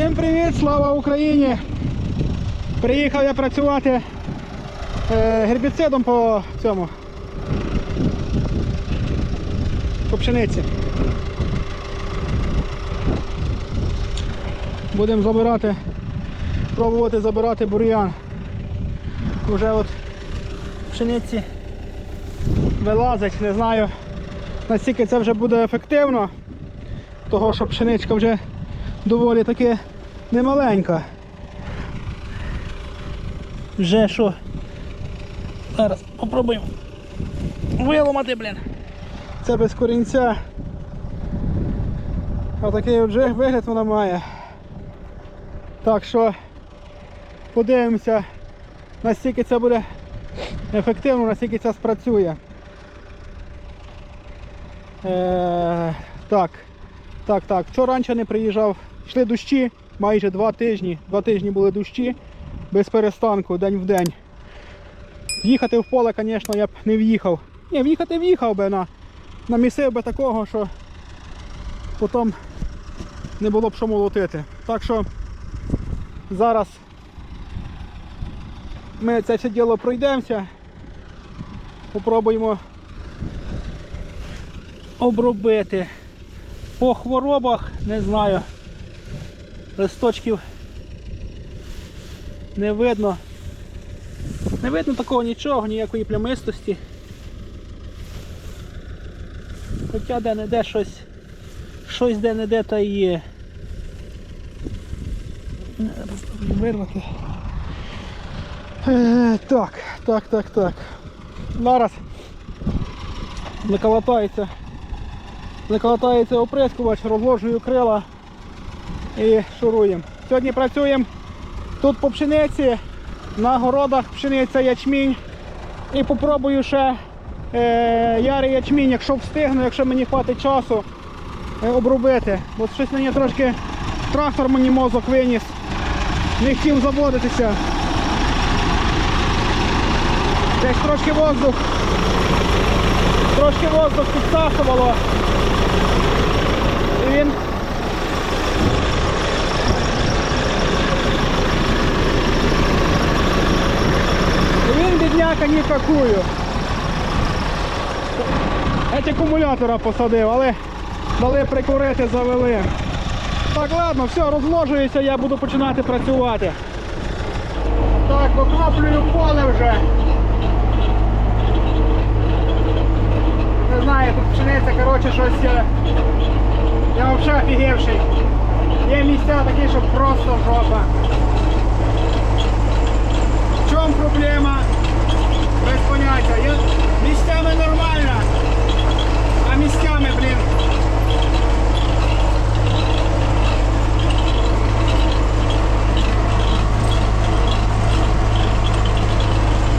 Всім привіт, слава Україні! Приїхав я працювати е, гербіцидом по цьому. По пшениці. Будемо забирати, пробувати забирати бур'ян. Уже от пшениці вилазить, не знаю наскільки це вже буде ефективно, того що пшеничка вже доволі таки немаленька. Вже що? Зараз попробуємо виламати, блін. Це без корінця. Отакий от вигляд вона має. Так що подивимося, наскільки це буде ефективно, наскільки це спрацює. Е, так, так, так. Вчора раніше не приїжджав. Йшли дощі, майже два тижні. Два тижні були дощі без перестанку, день в день. В'їхати в поле, звісно, я б не в'їхав. Ні, в'їхати в'їхав би на, намісив би такого, що потім не було б що молотити. Так що зараз ми це все діло пройдемося. Попробуємо обробити. По хворобах не знаю. Листочків не видно. Не видно такого нічого, ніякої плямистості. Хоча де-не-де щось, щось де-не-де та є. Вирвати. Е, так, так, так, так. Зараз наколотається Заколотається оприскувач, розложую крила і шуруємо. Сьогодні працюємо тут по пшениці, на городах пшениця ячмінь. І попробую ще е, ярий ячмінь, якщо встигну, якщо мені хватить часу е, обробити. Бо щось мені трошки трактор мені мозок виніс. Не хотів заводитися. Десь трошки воздух. Трошки воздух підсасувало. І він І він бідняка ні в какую. Геть акумулятора посадив, але дали прикурити, завели. Так, ладно, все, розложується, я буду починати працювати. Так, окроплюю поле вже. Не знаю, тут пшениця, коротше, щось. е, Я взагалі офігевший. Є місця такі, що просто жопа. В чому проблема? Місцями нормально, а місцями, блін.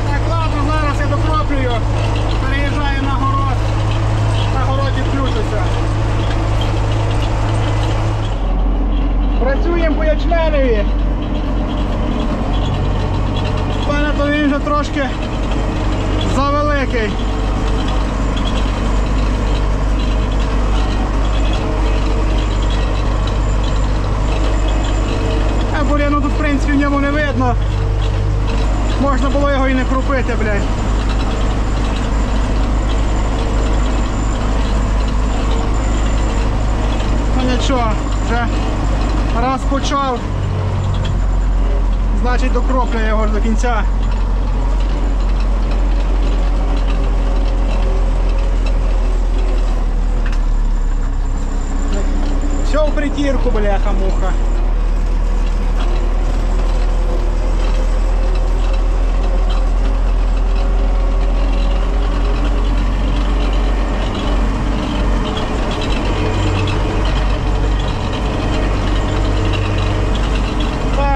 Так, ладно, зараз я докроплюю. Переїжджаю на город. На городі включуся. Працюємо по ячменеві. У мене то він вже трошки завеликий. А буряну тут в принципі в ньому не видно. Можна було його і не крупити, блядь. Ну нічого, вже раз почав, значить докроплю його до кінця. Все в притірку, бляха-муха.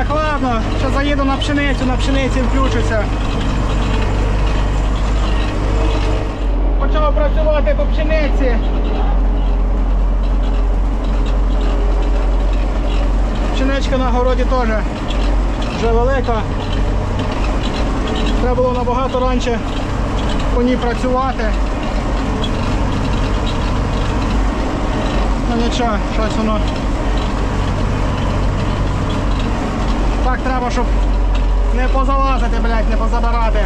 Так, ладно, ще заїду на пшеницю, на пшениці включуся. Почав працювати по пшениці. Пшеничка на городі теж вже велика. Треба було набагато раніше по ній працювати. Ну нічого, щось воно треба, щоб не позалазити, блядь, не позабирати.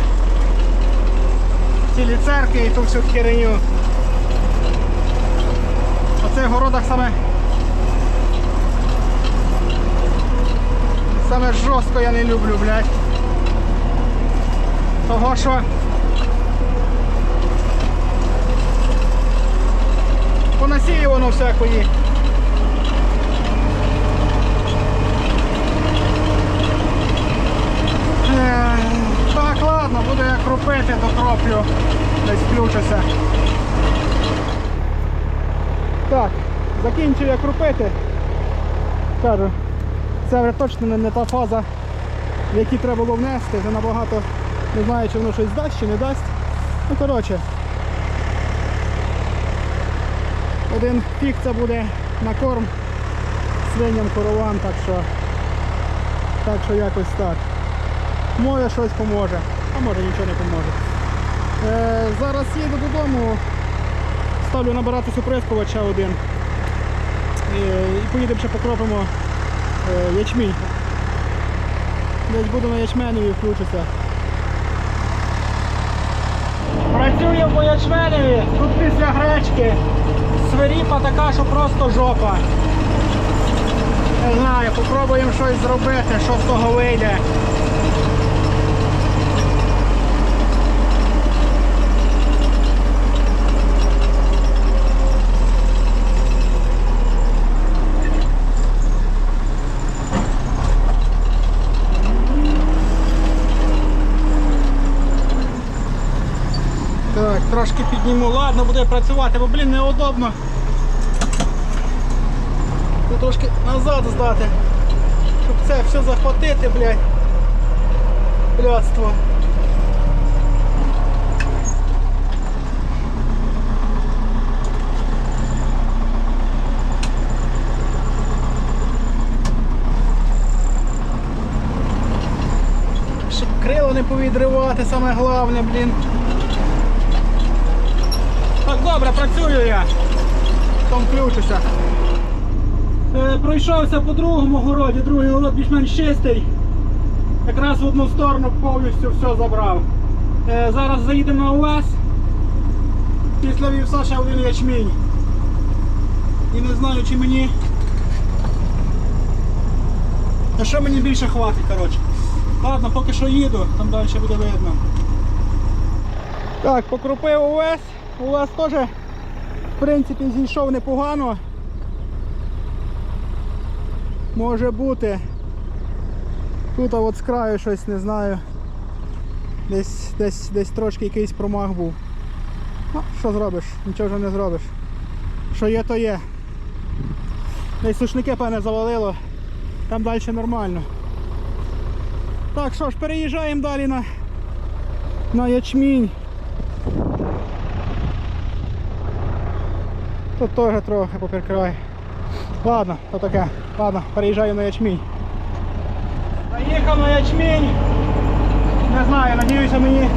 Цілі церкви і ту всю хереню. В цих городах саме. Саме жорстко я не люблю, блядь. Того що понасіє воно всякої. Так, ладно, буду я кропити, докроплю, десь включуся. Так, закінчив я крупити. Кажу, це вже точно не, не та фаза, в якій треба було внести. Вже набагато не знаю, чи воно щось дасть чи не дасть. Ну коротше. Один пік це буде на корм свиням, коровам, так що, так що якось так. Може щось поможе, а може нічого не поможе. Е, зараз їду додому, ставлю набирати оприскувача один. І, і поїдемо ще покропимо е, ячмінь. Десь буду на ячменеві включуся. Працюю по ячменеві, тут після гречки. Свиріпа така, що просто жопа. Не знаю, попробуємо щось зробити, що з того вийде. Так, трошки підніму. Ладно, буде працювати, бо блін неудобно. Треба трошки назад здати. Щоб це все захватити, блядь. Блядство. Щоб крило не повідривати, саме головне, блін. Так, добре, працюю я. Там включуся. Е, пройшовся по другому городі, другий город більш-менш чистий. Якраз в одну сторону повністю все забрав. Е, зараз заїдемо на УАЗ. Після вівса ще один ячмінь. І не знаю, чи мені. А що мені більше хватить, коротше. Ладно, поки що їду, там далі буде видно. Так, покропив увесь. У вас теж, в принципі, зійшов непогано. Може бути. Тут от з краю щось не знаю. Десь, десь, десь трошки якийсь промах був. Ну, що зробиш? Нічого не зробиш. Що є, то є. Десь сушники певне завалило. Там далі нормально. Так, що ж, переїжджаємо далі на, на ячмінь. Тут теж трохи поперкривай. Ладно, то таке. Ладно, переїжджаю на ячмінь. Заїхав на ячмінь. Не знаю, надіюся мені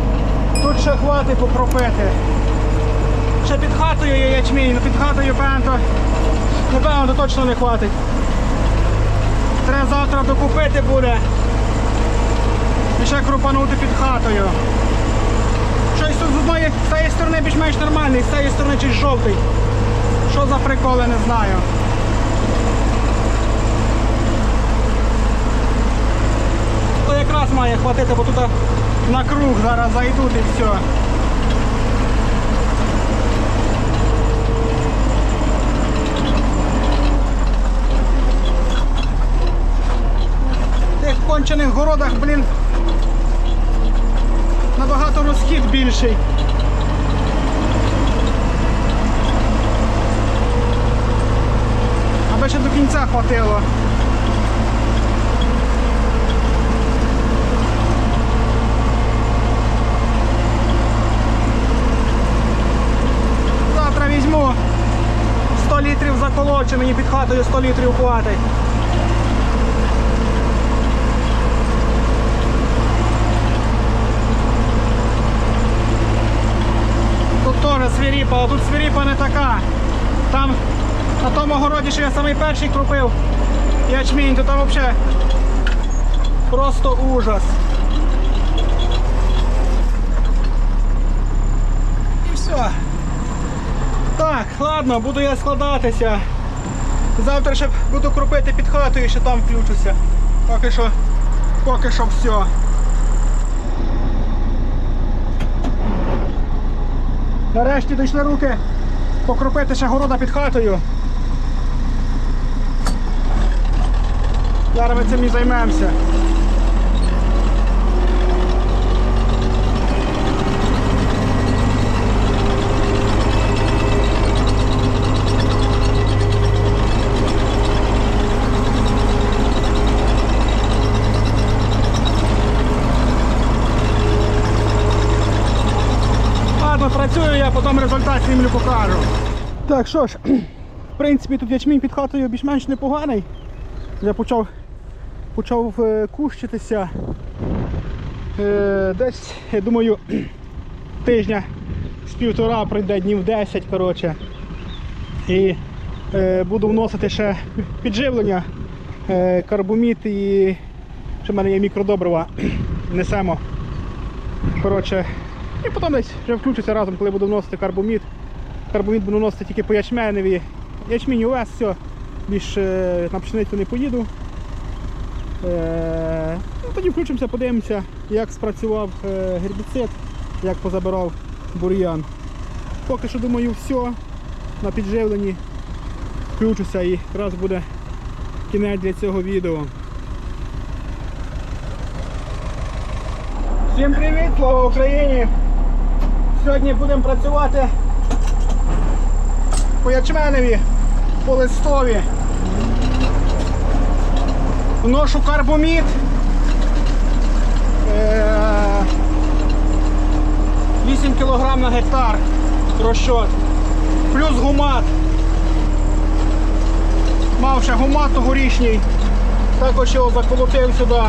тут ще хватить покропити. Ще під хатою є ячмінь, ну під хатою певно, напевно, то точно не хватить. Треба завтра докупити буде. І ще крупанути під хатою. Щось тут з одної з цієї сторони більш-менш нормальний, з цієї сторони чись жовтий. Що за приколи, не знаю. То якраз має хватити, бо тут на круг зараз зайдуть і все. В тих кончених городах, блін, набагато розхід більший. Аби ще до кінця хватило. Завтра візьму 100 літрів заколочу, мені під хатою 100 літрів хватить. Тут теж свиріпа, а тут свиріпа не така. Там на тому городі, що я самий перший крупив ячмінь, то там взагалі Просто ужас. І все. Так, ладно, буду я складатися. Завтра ще буду кропити під хатою ще там включуся. Поки що, поки що все. Нарешті дійшли руки покропити ще города під хатою. Зараз ми цим і займемося. Працюю я, потім результат знімлю покажу. Так, що ж, в принципі, тут ячмінь під хатою більш-менш непоганий. Я почав, почав е, кущитися. Е, десь, я думаю, тижня з півтора пройде днів 10, коротше. І е, буду вносити ще підживлення, карбомід і ще в мене є мікродобрива. Несемо. Коротше, і потім десь вже включуся разом, коли буду вносити карбомід. Карбомід буду вносити тільки по ячменеві. Ячмінь увесь, все. Більш на пшеницю не поїду. Е, ну, тоді включимося, подивимося, як спрацював е, гербіцид, як позабирав бур'ян. Поки що думаю, все на підживленні. Включуся і якраз буде кінець для цього відео. Всім привіт, слава Україні! Сьогодні будемо працювати по ячменеві, по листові. Вношу карбомід. Е, 8 кг на гектар розчот. Плюс гумат. Мав ще гумат тогорічній. Також його заколотив сюди.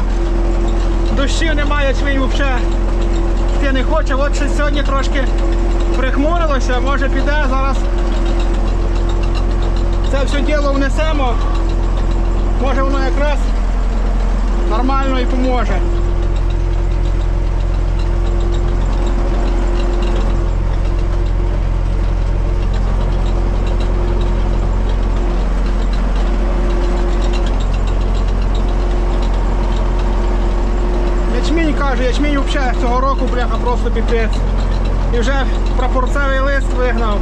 Дощів немає, свій взагалі йти не хоче. От щось сьогодні трошки прихмурилося, може піде зараз. Це все діло внесемо. Може воно якраз нормально і поможе. Ячмінь каже, ячмінь взагалі цього року бляха просто піпець. І вже прапорцевий лист вигнав.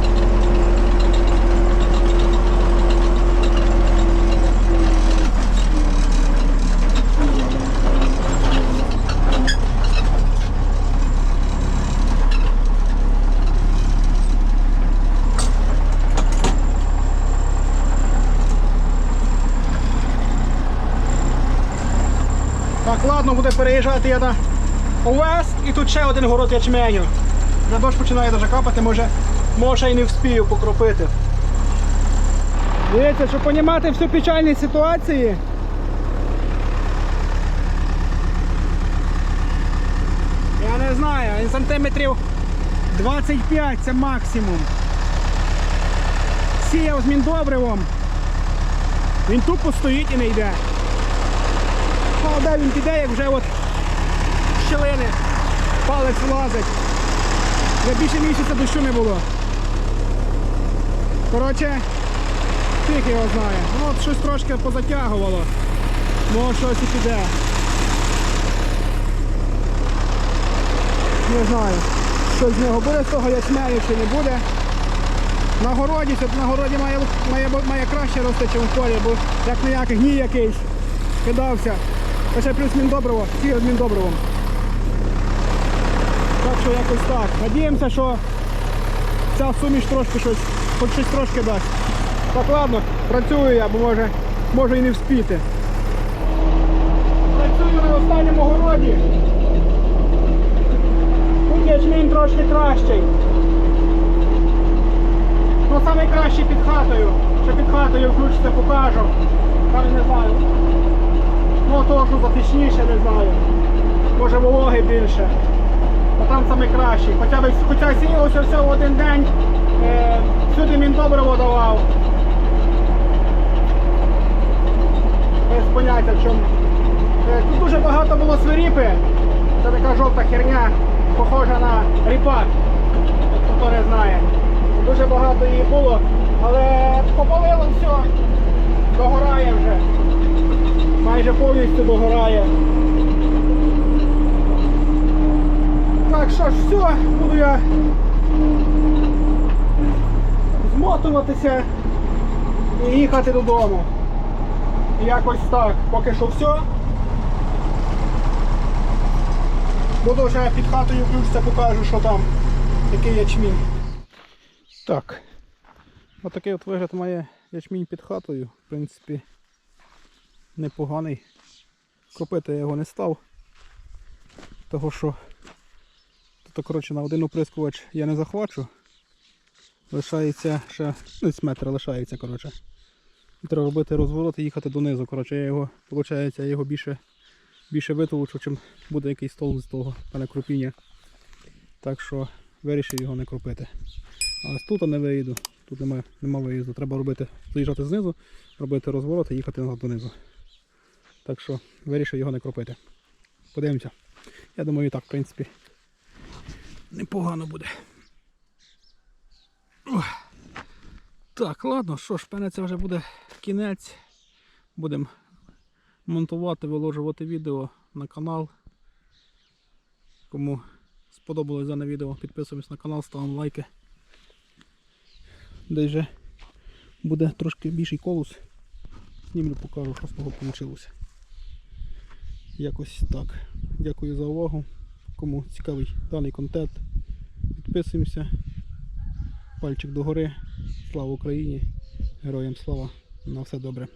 Так, ладно, буде переїжджати я на ОВС і тут ще один город ячменю. Вже дощ починає дуже капати, може, може і не вспію покропити. Дивіться, щоб розуміти всю печальність ситуації. Я не знаю, він сантиметрів 25 це максимум. Сіяв з міндобривом. Він тупо стоїть і не йде. А де він піде, як вже от щелини, палець влазить. Вже більше місяця дощу не було. Коротше, фіг його знає. Ну от щось трошки позатягувало. Може щось і піде. Не знаю. Що з нього буде, з того ячменю чи не буде. На городі, тут на городі має, має, має краще рости, ніж в полі, бо як ніякий гній якийсь кидався. А ще плюс міндобриво, всі з міндобривом. Так що якось так. Надіємося, що ця суміш трошки щось, хоч щось трошки дасть. Так ладно, працюю я, бо може, може і не вспіти. Працюю на останньому городі. Тут ячмінь трошки кращий. Ну саме кращий під хатою. Ще під хатою включиться, покажу. Там не знаю. Ну затишніше, не знаю. Може вологи більше. А там саме кращий. Хоча б хоча сіялося все в один день. Е, всюди він добриво давав. Без поняття чому. Е, Тут дуже багато було свиріпи. Це така жовта херня, похожа на ріпак. Хто не знає. Дуже багато її було, але попалило все, догорає вже. Майже повністю догорає. Так що ж, все, буду я змотуватися і їхати додому. Якось так. Поки що все. Буду вже під хатою включиться, покажу, що там, який ячмінь. Так. Отакий от вигляд має ячмінь під хатою. В принципі, непоганий. Кропити я його не став. Того що тут, коротше, на один оприскувач я не захвачу. Лишається ще ну, десь метр лишається, коротше. Треба робити розворот і їхати донизу. Коротше, я його, виходить, я його більше, більше витолочу, чим буде якийсь стол з того мене кропіння. Так що вирішив його не кропити. А з тут не виїду. Тут немає, нема виїзду. Треба робити, заїжджати знизу, робити розворот і їхати назад донизу. Так що вирішив його не кропити. Подивимося. Я думаю, і так, в принципі, непогано буде. Ох. Так, ладно, що ж, певне, це вже буде кінець. Будемо монтувати, виложувати відео на канал. Кому сподобалось дане відео, підписуємось на канал, ставимо лайки. Десь вже буде трошки більший колус. Знімлю, покажу, що з того вийшло. Якось так. Дякую за увагу. Кому цікавий даний контент, підписуємося. Пальчик догори. Слава Україні! Героям слава! На все добре!